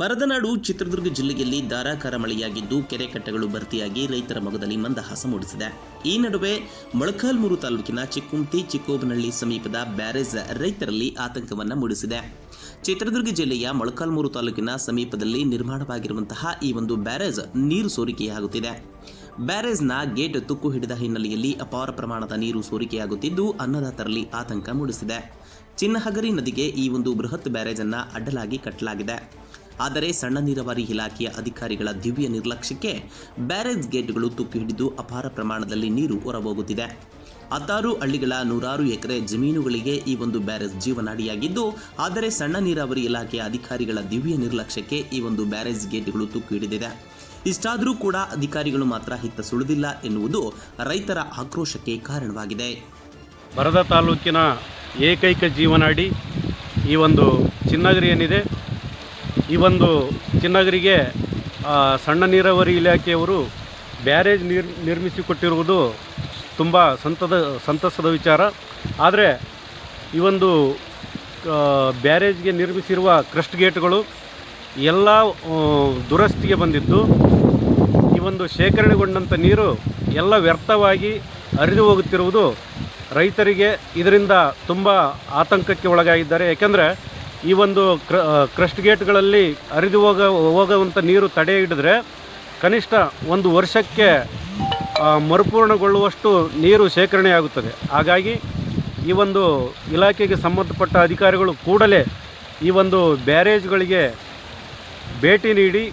ಬರದನಾಡು ಚಿತ್ರದುರ್ಗ ಜಿಲ್ಲೆಯಲ್ಲಿ ಧಾರಾಕಾರ ಮಳೆಯಾಗಿದ್ದು ಕೆರೆ ಕಟ್ಟೆಗಳು ಭರ್ತಿಯಾಗಿ ರೈತರ ಮೊಗದಲ್ಲಿ ಮಂದಹಾಸ ಮೂಡಿಸಿದೆ. ಈ ನಡುವೆ ಮೊಳಕಾಲ್ಮೂರು ತಾಲೂಕಿನ ಚಿಕ್ಕುಂತಿ ಚಿಕ್ಕೋಬನಹಳ್ಳಿ ಸಮೀಪದ ಬ್ಯಾರೇಜ್ ರೈತರಲ್ಲಿ ಆತಂಕವನ್ನು ಮೂಡಿಸಿದೆ. ಚಿತ್ರದುರ್ಗ ಜಿಲ್ಲೆಯ ಮೊಳಕಾಲ್ಮೂರು ತಾಲೂಕಿನ ಸಮೀಪದಲ್ಲಿ ನಿರ್ಮಾಣವಾಗಿರುವಂತಹ ಈ ಒಂದು ಬ್ಯಾರೇಜ್ ನೀರು ಸೋರಿಕೆಯಾಗುತ್ತಿದೆ. ಬ್ಯಾರೇಜ್ನ ಗೇಟ್ ತುಕ್ಕು ಹಿಡಿದ ಹಿನ್ನೆಲೆಯಲ್ಲಿ ಅಪಾರ ಪ್ರಮಾಣದ ನೀರು ಸೋರಿಕೆಯಾಗುತ್ತಿದ್ದು ಅನ್ನದಾತರಲ್ಲಿ ಆತಂಕ ಮೂಡಿಸಿದೆ. ಚಿನ್ನಹಗರಿ ನದಿಗೆ ಈ ಒಂದು ಬೃಹತ್ ಬ್ಯಾರೇಜ್ ಅನ್ನ ಅಡ್ಡಲಾಗಿ ಕಟ್ಟಲಾಗಿದೆ. ಆದರೆ ಸಣ್ಣ ನೀರಾವರಿ ಇಲಾಖೆಯ ಅಧಿಕಾರಿಗಳ ದಿವ್ಯ ನಿರ್ಲಕ್ಷ್ಯಕ್ಕೆ ಬ್ಯಾರೇಜ್ ಗೇಟ್ಗಳು ತುಕ್ಕು ಹಿಡಿದು ಅಪಾರ ಪ್ರಮಾಣದಲ್ಲಿ ನೀರು ಹೊರಹೋಗುತ್ತಿದೆ. ಹತ್ತಾರು ಹಳ್ಳಿಗಳ ನೂರಾರು ಎಕರೆ ಜಮೀನುಗಳಿಗೆ ಈ ಒಂದು ಬ್ಯಾರೇಜ್ ಜೀವನಾಡಿಯಾಗಿದ್ದು, ಆದರೆ ಸಣ್ಣ ನೀರಾವರಿ ಇಲಾಖೆಯ ಅಧಿಕಾರಿಗಳ ದಿವ್ಯ ನಿರ್ಲಕ್ಷ್ಯಕ್ಕೆ ಈ ಒಂದು ಬ್ಯಾರೇಜ್ ಗೇಟ್ಗಳು ತುಕ್ಕು ಹಿಡಿದಿದೆ. ಇಷ್ಟಾದರೂ ಕೂಡ ಅಧಿಕಾರಿಗಳು ಮಾತ್ರ ಹಿತ್ತ ಸುಳಿದಿಲ್ಲ ಎನ್ನುವುದು ರೈತರ ಆಕ್ರೋಶಕ್ಕೆ ಕಾರಣವಾಗಿದೆ. ಬರದ ತಾಲೂಕಿನ ಏಕೈಕ ಜೀವನಾಡಿ ಈ ಒಂದು ಚಿನ್ನಗಿರಿ ಏನಿದೆ ಈ ಒಂದು ಚಿನ್ನಗಿರಿಗೆ ಸಣ್ಣ ನೀರಾವರಿ ಇಲಾಖೆಯವರು ಬ್ಯಾರೇಜ್ ನೀರ್, ನಿರ್ಮಿಸಿಕೊಟ್ಟಿರುವುದು ತುಂಬ ಸಂತದ, ಸಂತಸದ ವಿಚಾರ. ಆದರೆ ಈ ಒಂದು ಬ್ಯಾರೇಜ್ಗೆ ನಿರ್ಮಿಸಿರುವ ಕ್ರಸ್ಟ್ ಗೇಟ್ಗಳು ಎಲ್ಲ ದುರಸ್ತಿಗೆ ಬಂದಿದ್ದು. ಈ ಒಂದು ಶೇಖರಣೆಗೊಂಡಂಥ ನೀರು ಎಲ್ಲ ವ್ಯರ್ಥವಾಗಿ ಹರಿದು ಹೋಗುತ್ತಿರುವುದು ರೈತರಿಗೆ ಇದರಿಂದ ತುಂಬ ಆತಂಕಕ್ಕೆ ಒಳಗಾಗಿದ್ದಾರೆ. ಯಾಕೆಂದರೆ ಈ ಒಂದು ಕ್ರ ಕ್ರಸ್ಟ್ ಗೇಟ್ಗಳಲ್ಲಿ ಹರಿದು ಹೋಗ ಹೋಗುವಂಥ ನೀರು ತಡೆ ಹಿಡಿದ್ರೆ ಕನಿಷ್ಠ ಒಂದು ವರ್ಷಕ್ಕೆ ಮರುಪೂರ್ಣಗೊಳ್ಳುವಷ್ಟು ನೀರು ಶೇಖರಣೆಯಾಗುತ್ತದೆ ಹಾಗಾಗಿ ಈ ಒಂದು ಇಲಾಖೆಗೆ ಸಂಬಂಧಪಟ್ಟ ಅಧಿಕಾರಿಗಳು ಕೂಡಲೇ ಈ ಒಂದು ಬ್ಯಾರೇಜ್ಗಳಿಗೆ ಭೇಟಿ ನೀಡಿ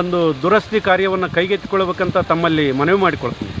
ಒಂದು ದುರಸ್ತಿ ಕಾರ್ಯವನ್ನು ಕೈಗೆತ್ತಿಕೊಳ್ಳಬೇಕಂತ ತಮ್ಮಲ್ಲಿ ಮನವಿ ಮಾಡಿಕೊಳ್ತೀನಿ.